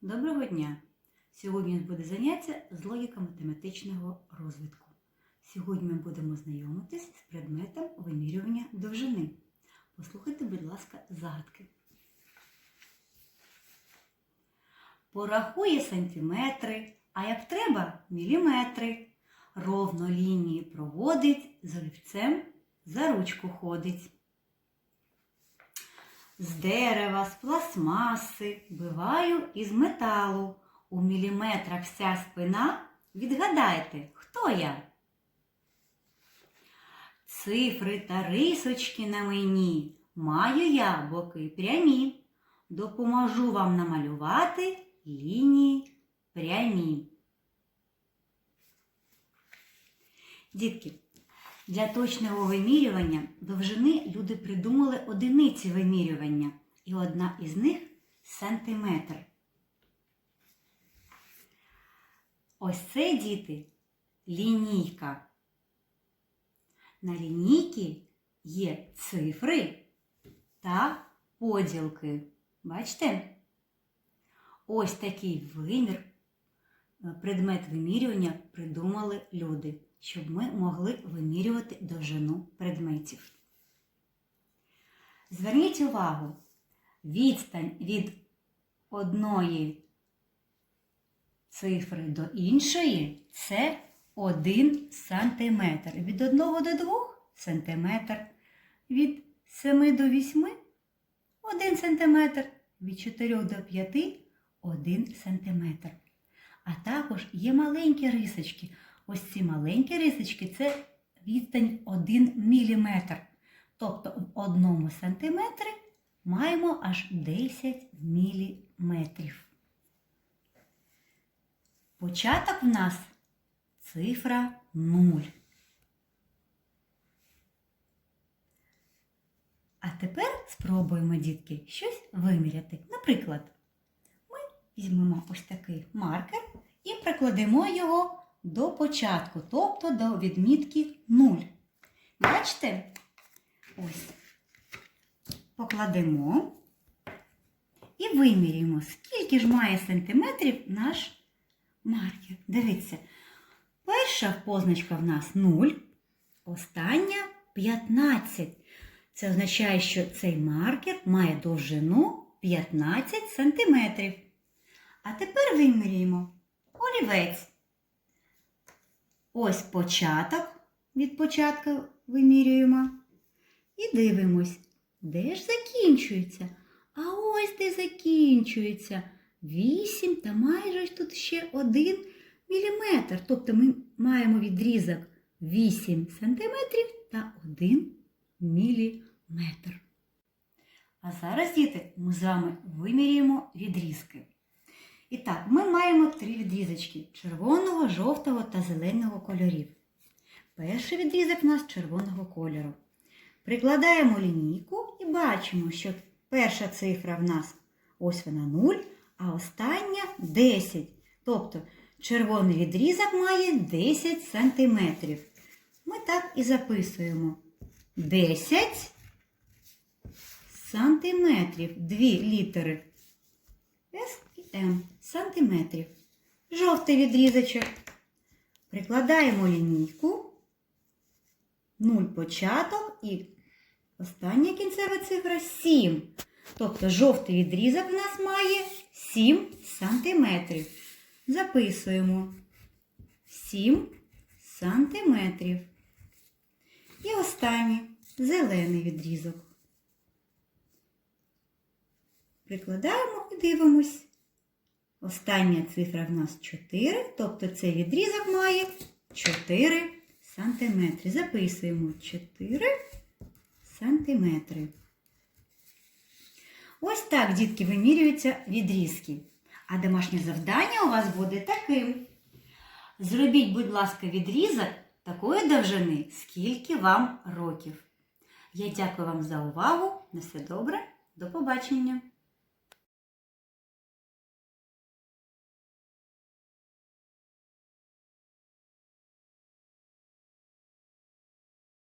Доброго дня! Сьогодні буде заняття з логіка математичного розвитку. Сьогодні ми будемо знайомитись з предметом вимірювання довжини. Послухайте, будь ласка, загадки. Порахує сантиметри, а як треба міліметри. Ровно лінії проводить, з олівцем за ручку ходить. З дерева, з пластмаси, биваю із металу. У міліметрах вся спина. Відгадайте, хто я? Цифри та рисочки на мені. Маю я боки прямі. Допоможу вам намалювати лінії прямі. Дітки, для точного вимірювання довжини люди придумали одиниці вимірювання, і одна із них сантиметр. Ось це, діти, лінійка. На лінійці є цифри та поділки. Бачите? Ось такий вимір, е, предмет вимірювання придумали люди щоб ми могли вимірювати довжину предметів. Зверніть увагу, відстань від одної цифри до іншої це 1 см. Від 1 до 2 см, від 7 до 8 1 см, від 4 до 5 1 см. А також є маленькі рисочки. Ось ці маленькі рисочки це відстань 1 мм. Тобто в 1 см маємо аж 10 мм. Початок в нас цифра 0. А тепер спробуємо, дітки, щось виміряти. Наприклад, ми візьмемо ось такий маркер і прикладемо його до початку, тобто до відмітки 0. Бачите? Ось. Покладемо і вимірюємо, скільки ж має сантиметрів наш маркер. Дивіться, перша позначка в нас 0, остання 15. Це означає, що цей маркер має довжину 15 сантиметрів. А тепер вимірюємо олівець. Ось початок від початку вимірюємо. І дивимось, де ж закінчується? А ось де закінчується 8 та майже тут ще 1 міліметр. Тобто ми маємо відрізок 8 сантиметрів та 1 міліметр. А зараз, діти, ми з вами вимірюємо відрізки. І так, ми маємо три відрізочки червоного, жовтого та зеленого кольорів. Перший відрізок у нас червоного кольору. Прикладаємо лінійку і бачимо, що перша цифра в нас ось вона 0, а остання 10. Тобто червоний відрізок має 10 см. Ми так і записуємо 10 сантиметрів. Дві літери М сантиметрів. Жовтий відрізочок. Прикладаємо лінійку, 0 початок і остання кінцева цифра 7. Тобто жовтий відрізок у нас має 7 сантиметрів. Записуємо 7 сантиметрів. І останній зелений відрізок. Прикладаємо і дивимось. Остання цифра в нас 4, тобто цей відрізок має 4 сантиметри. Записуємо 4 сантиметри. Ось так, дітки, вимірюються відрізки. А домашнє завдання у вас буде таким. Зробіть, будь ласка, відрізок такої довжини, скільки вам років. Я дякую вам за увагу. На все добре. До побачення!